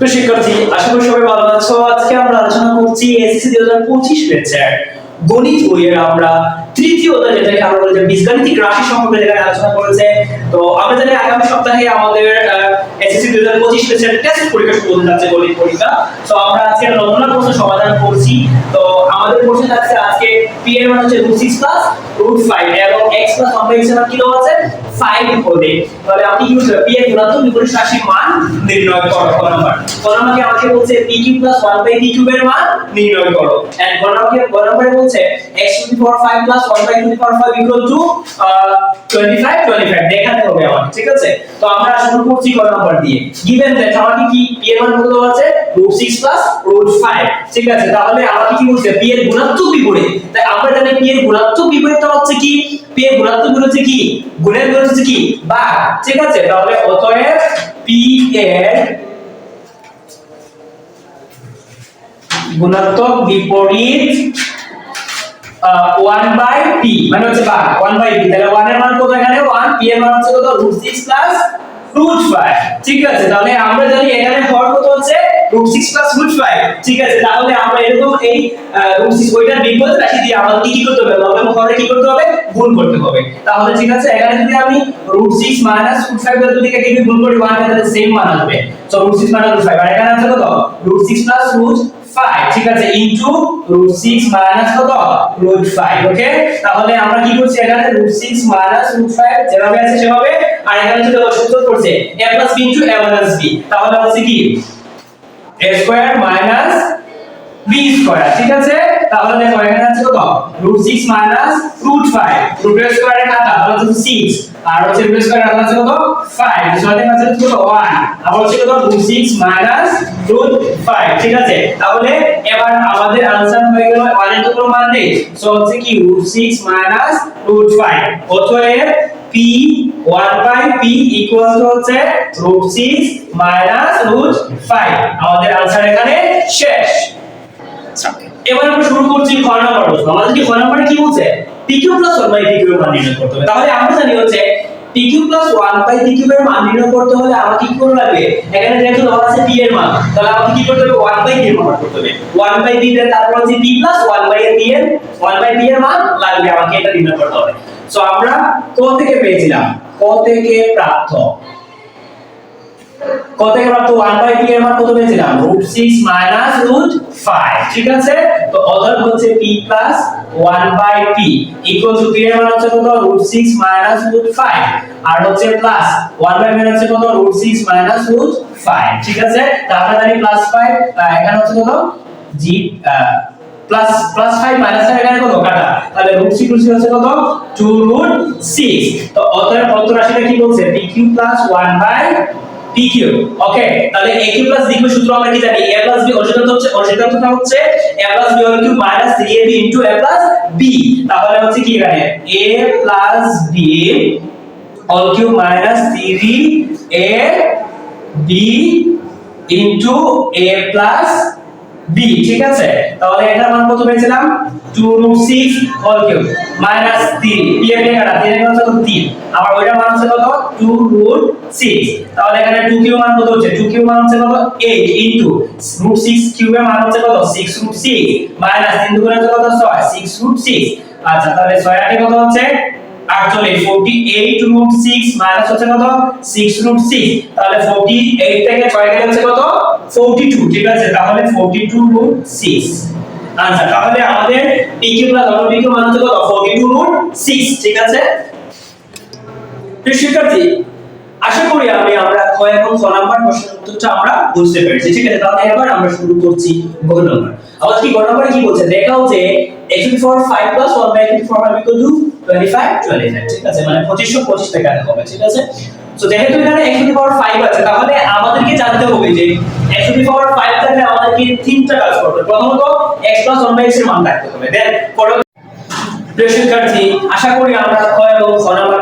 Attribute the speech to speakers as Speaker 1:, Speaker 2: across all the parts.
Speaker 1: তো শিক্ষার্থী, আশা করি সবাই ভালো আছো। আজকে আমরা আলোচনা করছি এসএসসি দুই হাজার পঁচিশ ব্যাচের গণিত বইয়ের আমরা তৃতীয় অধ্যায়, যেটাকে আমরা বলি যে বীজগাণিতিক রাশি সম্পর্কে যেখানে আলোচনা করেছে। তো আমরা জানি আগামী সপ্তাহে আমাদের এসএসসি দুই হাজার পঁচিশ ব্যাচের টেস্ট পরীক্ষা শুরু হতে যাচ্ছে গণিত পরীক্ষা। তো আমরা আজকে নমুনা প্রশ্ন সমাধান করছি। তো আমাদের প্রশ্ন থাকছে আজকে পি এর মান হচ্ছে root six plus root five এবং এর মান কি দেওয়া আছে? ফাইভ হলে, তাহলে আপনি করতে পি এর গুণাত্মক বিপরীত রাশির মান নির্ণয় করো, ক নাম্বার। ক নাম্বারে আমাকে বলছে? Q plus one by P কিউবের মান নির্ণয় করো। এন্ড ক নাম্বারে ক নাম্বারে বলছে, x to the power 5 plus 1 by to the power 5 equal to 25 25 দেখাতে হবে আমাকে, ঠিক আছে? তো আমরা শুরু করছি ক নাম্বার দিয়ে। গিভেন দ্যাট আমাকে কি p এর মান কত দেওয়া আছে √6 প্লাস √5 ঠিক আছে, তাহলে আমাকে কি বলছে? P এর গুণাত্মক বিপরীত। তাই আমরা জানি p এর গুণাত্মক বিপরীতটা হচ্ছে কি? P এর গুণাত্মক হচ্ছে কি? গুণের বিপরীত হচ্ছে কি? ভাগ ঠিক আছে, তাহলে অতএব p এর গুণাত্মক বিপরীত ওয়ান বাই পি মানে হচ্ছে ভাগ ওয়ান বাই পি তাহলে ওয়ানের মান কত এখানে? ওয়ান পি এর মান হচ্ছে কত? Root six plus root five ঠিক আছে, তাহলে আমরা জানি এখানে হর কত হচ্ছে? Root six plus root five ঠিক আছে, তাহলে আমরা এরকম এই রুট সিক্স ওইটার বিপরীত রাশি দিয়ে আমাদের কি করতে হবে? লব এবং হরে কি করতে হবে? গুণ করতে হবে। তাহলে ঠিক আছে, এখানে যদি আমি root six minus root five যদি গুণ করি ওয়ান তাহলে সেম মান আসবে। So root six minus root five আর এখানে আছে কত? রুট সিক্স প্লাস রুট 5 ঠিক আছে ইনটু রুট 6 মাইনাস কত? রুট 5 ওকে তাহলে আমরা কি করছি এখানে? রুট 6 মাইনাস রুট 5 যেভাবে আছে সেভাবে। আর এখানে যেটা সূত্র করছে a b a b তাহলে হচ্ছে কি? a square minus b square ঠিক আছে তাহলে দেখো এখানে আছে কত রুট 6 মাইনাস রুট 5 রুট স্কয়ারের কাটা তাহলে হচ্ছে 6 আর হচ্ছে রুট স্কয়ারের কাটা আছে কত 5 সমান আছে কত 1 আবার হচ্ছে কত রুট 6 মাইনাস রুট 5 ঠিক আছে তাহলে এবার আমাদের आंसर হয়ে গেল 1 এর তো কোনো মান নেই সো হচ্ছে কি রুট 6 মাইনাস রুট 5 অতএব p 1 by p equal to হচ্ছে রুট 6 মাইনাস রুট 5 আমাদের आंसर এখানে শেষ এবার আমরা শুরু করছি খ নাম্বার প্রশ্ন আমাদের কি খ নাম্বারে কি বলছে pq 1 বাই pq এর মান নির্ণয় করতে হবে তাহলে আমরা জানি হচ্ছে pq 1 বাই pq এর মান নির্ণয় করতে হলে আমাকে কি করতে লাগবে এখানে যেহেতু দেওয়া আছে p এর মান তাহলে আমাকে কি করতে হবে 1 বাই p এর মান করতে হবে 1 বাই p এর তারপর হচ্ছে p 1 বাই p এর 1 বাই p এর মান লাগবে আমাকে এটা নির্ণয় করতে হবে সো আমরা ক থেকে পেয়েছিলাম। ক থেকে প্রাপ্ত। কত থেকে প্রাপ্ত 1 বাই p এর মান কত পেয়েছিলাম? √6 মাইনাস √5 ঠিক আছে? তো অতএব হচ্ছে p 1 by p equal to p এর মান হচ্ছে কত? √6 মাইনাস √5 আর হচ্ছে প্লাস 1 বাই p হচ্ছে কত? √6 মাইনাস √5 ঠিক আছে? তাহলে জানি প্লাস 5 এখানে হচ্ছে কত? g প্লাস প্লাস 5 মাইনাস 5 এখানে কত কাটা। তাহলে √6 √6 হচ্ছে কত? 2√6 তো অতএব কত রাশিটা কি বলছে? pq 1 বাই PQ ওকে তাহলে AQ প্লাস DQ সূত্র আমরা কি জানি? A প্লাস B অর্জিত হচ্ছে অর্জিত হচ্ছে A plus B cube minus 3AB into A plus B তাহলে হচ্ছে কি এখানে? A plus B whole cube minus 3A B into A plus b, ঠিক আছে? তাহলে এটার মান কত পেয়েছিলাম? 2 root 6 whole cube minus 3 p এর কাটা 3 এর হচ্ছে 3 আবার ওইটার মান হচ্ছে কত? 2 রুট 6 তাহলে এখানে 2 কিউব মান কত হচ্ছে? 2 কিউব মান হচ্ছে কত? 8 ইনটু রুট 6 কিউবের মান হচ্ছে কত? 6 রুট 6 মাইনাস 3 দুগুণে কত? 6 6 রুট 6 আচ্ছা তাহলে 6 আটে কত হচ্ছে? 48 48 রুট 6 মাইনাস হচ্ছে কত? 6 রুট 6 তাহলে 48 থেকে 6 গেলে হচ্ছে কত? 42 ঠিক আছে? তাহলে 42 রুট 6 আচ্ছা তাহলে আমাদের PQ প্লাস PQ মান হচ্ছে কত? 42 রুট 6 ঠিক আছে? প্রিয় শিক্ষার্থী, আশা করি আমি আমরা ক এবং খ নাম্বার প্রশ্নের উত্তরটা আমরা বুঝতে পেরেছি, ঠিক আছে? তাহলে এবার আমরা শুরু করছি গ নাম্বার। আমাদের কি? গ নাম্বারে কি বলছে? দেখাও যে x to the power 5 plus 1 by x to the power 5 equal to 25 25 ঠিক আছে? মানে 2525 টাকা হবে, ঠিক আছে? সো যেহেতু এখানে x to the 5 আছে, তাহলে আমাদেরকে জানতে হবে যে x to the 5 থাকলে আমাদেরকে তিনটা কাজ করতে প্রথমত, x 1 x এর রাখতে হবে। দেন প্রিয় শিক্ষার্থী আশা করি আমরা ক নাম্বার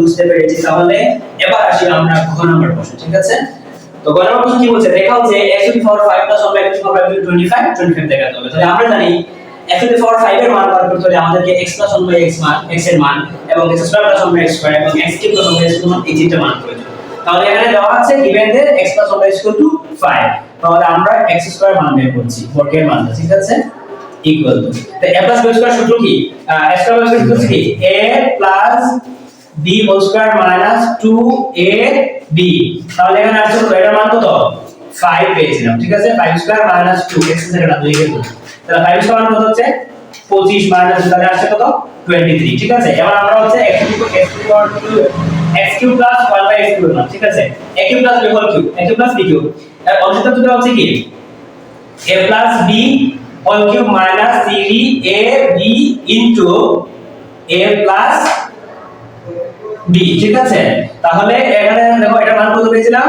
Speaker 1: বুঝতে পেরেছি। তাহলে এবার ঠিক আছে? তো ঘ কি বলছে? দেখাও যে x the power 5 plus 1 by x to the power 5 25 25 দেখাতে হবে। তাহলে আমরা জানি x to the power 5 এর মান বার করতে হলে আমাদেরকে x plus 1 by x মান, x এর মান এবং x square plus 1 by x square এবং x cube plus 1 by x এর মান এই তিনটা মান প্রয়োজন তাহলে এখানে দেওয়া আছে given that x plus 1 is equal to 5 তাহলে আমরা x স্কয়ার মান বের করছি বর্গের মান ঠিক আছে? ইকুয়াল টু তো a plus b স্কয়ার সূত্র কি? a স্কয়ার b সূত্র কি? a plus b whole square minus 2ab তাহলে এখানে কত এটার মান কত? 5 পেয়েছিলাম, ঠিক আছে? 5 স্কয়ার মাইনাস 2 x এর না 2 এর তাহলে 5 স্কয়ার মান কত হচ্ছে? 25 মাইনাস তাহলে আসছে কত? 23 ঠিক আছে? এবার আমরা হচ্ছে x cube x cube x cube plus 1 by x cube ঠিক আছে? a cube plus b cube a cube plus b cube হচ্ছে কি? a plus b whole cube minus 3ab into a plus b, ঠিক আছে? তাহলে এখানে দেখো, এটা মান কত পেয়েছিলাম?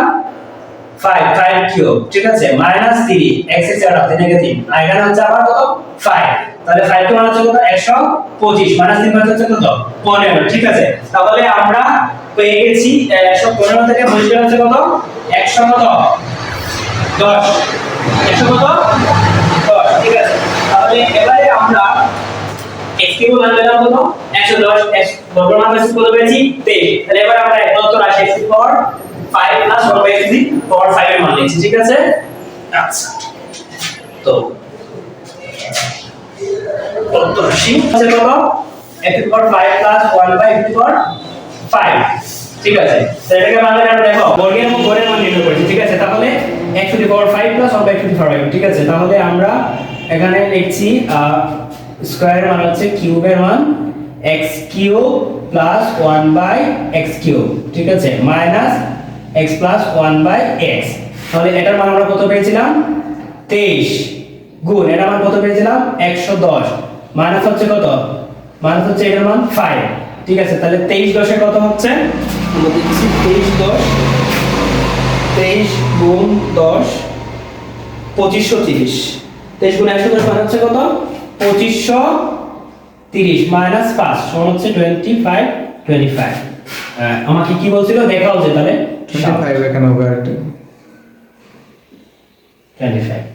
Speaker 1: 5 5 কিউব ঠিক আছে? মাইনাস 3 x এর আছে নেগেটিভ এখানে হচ্ছে আবার কত? 5 তাহলে 5 কে মান কত? 125 মাইনাস 3 মান হচ্ছে কত? 15 ঠিক আছে? তাহলে আমরা পেয়ে গেছি 115 থেকে বসে হচ্ছে কত? 100 কত? 10 100 কত? 10 ঠিক আছে? তাহলে এবারে আমরা মান পেলাম কত? 110 x বর্গ পেয়েছি কত পেয়েছি? 23 তাহলে এবার আমরা প্রদত্ত রাশি power 5 plus 1 by x power 5 এর মান লিখছি ঠিক আছে? আচ্ছা। তো প্রদত্ত রাশি আছে কত? x power 5 plus 1 by x power 5 ঠিক আছে? তো এটাকে আমরা দেখো বর্গের বর্গের মান নির্ণয় করেছি, ঠিক আছে? তাহলে x to power 5 plus 1 by to power 5 ঠিক আছে? তাহলে আমরা এখানে লিখছি স্কয়ার মান হচ্ছে কিউবের মান x cube plus 1 by x cube ঠিক আছে? Minus x plus 1 by x. তাহলে এটার মান আমরা কত পেয়েছিলাম? 23 গুণ, এটার মান কত পেয়েছিলাম? 110 মাইনাস হচ্ছে কত? মাইনাস হচ্ছে এটার মান 5 ঠিক আছে, তাহলে 23 দশে কত হচ্ছে? আমরা দিচ্ছি 23 দশ 23 গুণ 10 পঁচিশশো তিরিশ। তেইশ গুণ একশো দশ মানে হচ্ছে কত? পঁচিশশো তিরিশ। মাইনাস পাঁচ, সমান হচ্ছে টোয়েন্টি ফাইভ টোয়েন্টি ফাইভ আমাকে কি বলছিল? দেখা হচ্ছে তাহলে।
Speaker 2: টোয়েন্টি ফাইভ এখানে হবে আরেকটা
Speaker 1: টোয়েন্টি ফাইভ